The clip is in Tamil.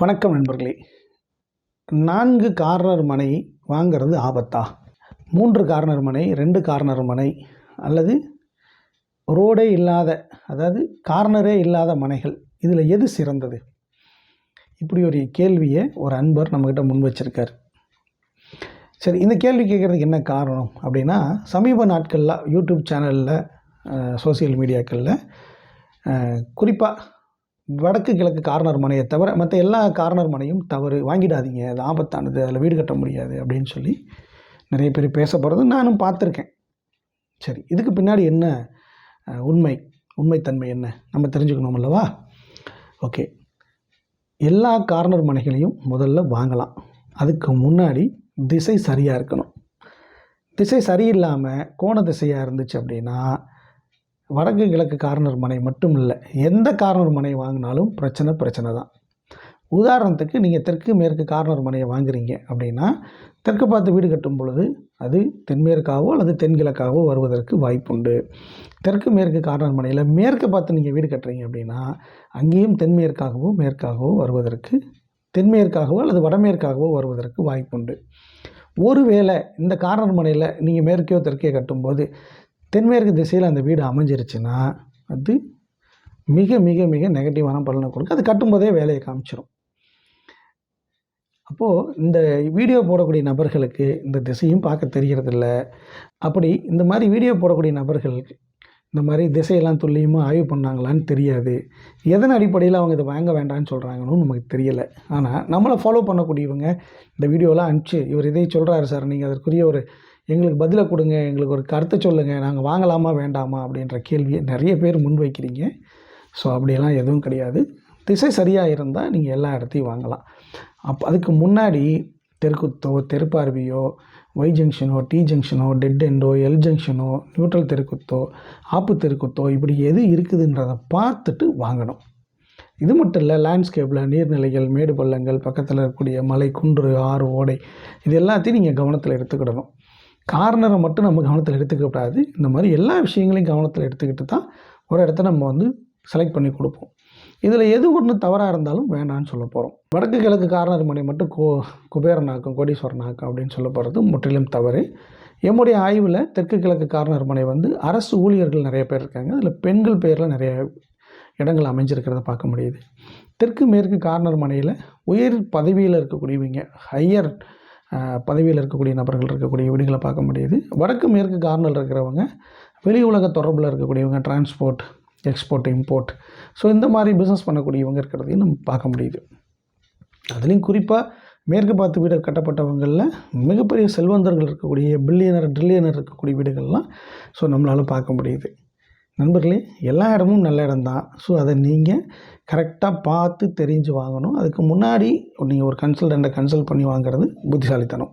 வணக்கம் நண்பர்களே. நான்கு கார்னர் மனை வாங்கிறது ஆபத்தா? மூன்று கார்னர் மனை ரெண்டு கார்னர் மனை அல்லது ரோடே இல்லாத அதாவது கார்னரே இல்லாத மனைகள் இதில் எது சிறந்தது? இப்படி ஒரு கேள்வியை ஒரு அன்பர் நம்மக்கிட்ட முன் வச்சிருக்கார். சரி இந்த கேள்வி கேட்குறதுக்கு என்ன காரணம் அப்படின்னா சமீப நாட்களில் யூடியூப் சேனலில் சோசியல் மீடியாக்களில் குறிப்பாக வடக்கு கிழக்கு கார்னர் மனையை தவிர மற்ற எல்லா கார்னர் மனையும் தவறு வாங்கிடாதீங்க அது ஆபத்தானது அதில் வீடு கட்ட முடியாது அப்படின்னு சொல்லி நிறைய பேர் பேச போகிறது நானும் பார்த்துருக்கேன். சரி இதுக்கு பின்னாடி என்ன உண்மை உண்மைத்தன்மை என்ன? நம்ம தெரிஞ்சுக்கணும் அல்லவா? ஓகே. எல்லா கார்னர் மனைகளையும் முதல்ல வாங்கலாம். அதுக்கு முன்னாடி திசை சரியாக இருக்கணும். திசை சரியில்லாமல் கோண திசையாக இருந்துச்சு அப்படின்னா வடக்கு கிழக்கு கார்னர் மனை மட்டும் இல்லை எந்த கார்னர் மனை வாங்கினாலும் பிரச்சனை பிரச்சனை தான். உதாரணத்துக்கு நீங்கள் தெற்கு மேற்கு கார்னர் மனையை வாங்குறீங்க அப்படின்னா தெற்கு பார்த்து வீடு கட்டும் பொழுது அது தென்மேற்காவோ அல்லது தென்கிழக்காவோ வருவதற்கு வாய்ப்புண்டு. தெற்கு மேற்கு கார்னர் மனையில் மேற்கு பார்த்து நீங்கள் வீடு கட்டுறீங்க அப்படின்னா அங்கேயும் தென்மேற்காகவோ மேற்காகவோ வருவதற்கு தென்மேற்காகவோ அல்லது வடமேற்காகவோ வருவதற்கு வாய்ப்புண்டு. ஒருவேளை இந்த கார்னர் மனையில் நீங்கள் மேற்கையோ தெற்கே கட்டும்போது தென்மேற்கு திசையில் அந்த வீடு அமைஞ்சிருச்சுன்னா அது மிக மிக மிக நெகட்டிவான பலனை கொடுக்கும். அது கட்டும்போதே வேலையை காமிச்சிடும் அப்போது இந்த வீடியோ போடக்கூடிய நபர்களுக்கு இந்த திசையும் பார்க்க தெரிகிறதில்ல அப்படி இந்த மாதிரி வீடியோ போடக்கூடிய நபர்கள் இந்த மாதிரி திசையெல்லாம் துல்லியமாக ஆய்வு பண்ணாங்களான்னு தெரியாது. எதன் அடிப்படையில் அவங்க இதை வாங்க வேண்டாம்னு சொல்கிறாங்கன்னு நமக்கு தெரியலை. ஆனால் நம்மளை ஃபாலோ பண்ணக்கூடியவங்க இந்த வீடியோலாம் அனுப்பிச்சு இவர் இதை சொல்கிறாரு சார். நீங்கள் அதற்குரிய ஒரு எங்களுக்கு பதிலை கொடுங்க எங்களுக்கு ஒரு கருத்தை சொல்லுங்கள் நாங்கள் வாங்கலாமா வேண்டாமா அப்படின்ற கேள்வியை நிறைய பேர் முன்வைக்கிறீங்க. ஸோ அப்படியெல்லாம் எதுவும் கிடையாது. திசை சரியாக இருந்தால் நீங்கள் எல்லா இடத்தையும் வாங்கலாம். அப் அதுக்கு முன்னாடி தெருக்குத்தோ தெருப்பார்வையோ ஒய் ஜங்ஷனோ டி ஜங்ஷனோ டெட் எண்டோ எல் ஜங்ஷனோ நியூட்ரல் தெருக்குத்தோ ஆப்பு தெருக்குத்தோ இப்படி எது இருக்குதுன்றதை பார்த்துட்டு வாங்கணும். இது மட்டும் இல்லை லேண்ட்ஸ்கேப்பில் நீர்நிலைகள் மேடு பள்ளங்கள் பக்கத்தில் இருக்கக்கூடிய மலை குன்று ஆறு ஓடை இது எல்லாத்தையும் நீங்கள் கவனத்தில் எடுத்துக்கிடணும். கார்னரை மட்டும் நம்ம கவனத்தில் எடுத்துக்கக்கூடாது இந்த மாதிரி எல்லா விஷயங்களையும் கவனத்தில் எடுத்துக்கிட்டு தான் ஒரு இடத்த நம்ம வந்து செலக்ட் பண்ணி கொடுப்போம். இதில் எது ஒன்று தவறாக இருந்தாலும் வேண்டாம்னு சொல்ல போகிறோம் வடக்கு கிழக்கு கார்னர் மனை மட்டும் கோ குபேரனாக்கம் கோடீஸ்வரனாக்கம் அப்படின்னு சொல்ல போகிறது முற்றிலும் தவறு. எம்முடைய ஆய்வில் தெற்கு கிழக்கு கார்னர் மனை வந்து அரசு ஊழியர்கள் நிறைய பேர் இருக்காங்க. அதில் பெண்கள் பேரில் நிறைய இடங்கள் அமைஞ்சிருக்கிறத பார்க்க முடியுது. தெற்கு மேற்கு கார்னர் மனையில் உயர் பதவியில் இருக்கக்கூடியவங்க ஹையர் பதவியில் இருக்கக்கூடிய நபர்கள் இருக்கக்கூடிய வீடுகளை பார்க்க முடியுது. வடக்கு மேற்கு கார்னரில் இருக்கிறவங்க வெளி உலக தொடர்பில் இருக்கக்கூடியவங்க டிரான்ஸ்போர்ட் எக்ஸ்போர்ட் இம்போர்ட் ஸோ இந்த மாதிரி பிஸ்னஸ் பண்ணக்கூடியவங்க இருக்கிறதையும் நம்ம பார்க்க முடியுது. அதுலேயும் குறிப்பாக மேற்கு பார்த்து வீடு கட்டப்பட்டவங்களில் மிகப்பெரிய செல்வந்தர்கள் இருக்கக்கூடிய பில்லியனர் ட்ரில்லியனர் இருக்கக்கூடிய வீடுகள்லாம் ஸோ நம்மளால் பார்க்க முடியுது. நண்பர்களே எல்லா இடமும் நல்ல இடம் தான் ஸோ அதை நீங்கள் கரெக்டாக பார்த்து தெரிஞ்சு வாங்கணும். அதுக்கு முன்னாடி நீங்கள் ஒரு கன்சல்டண்ட்டை கன்சல்ட் பண்ணி வாங்குறது புத்திசாலித்தனம்.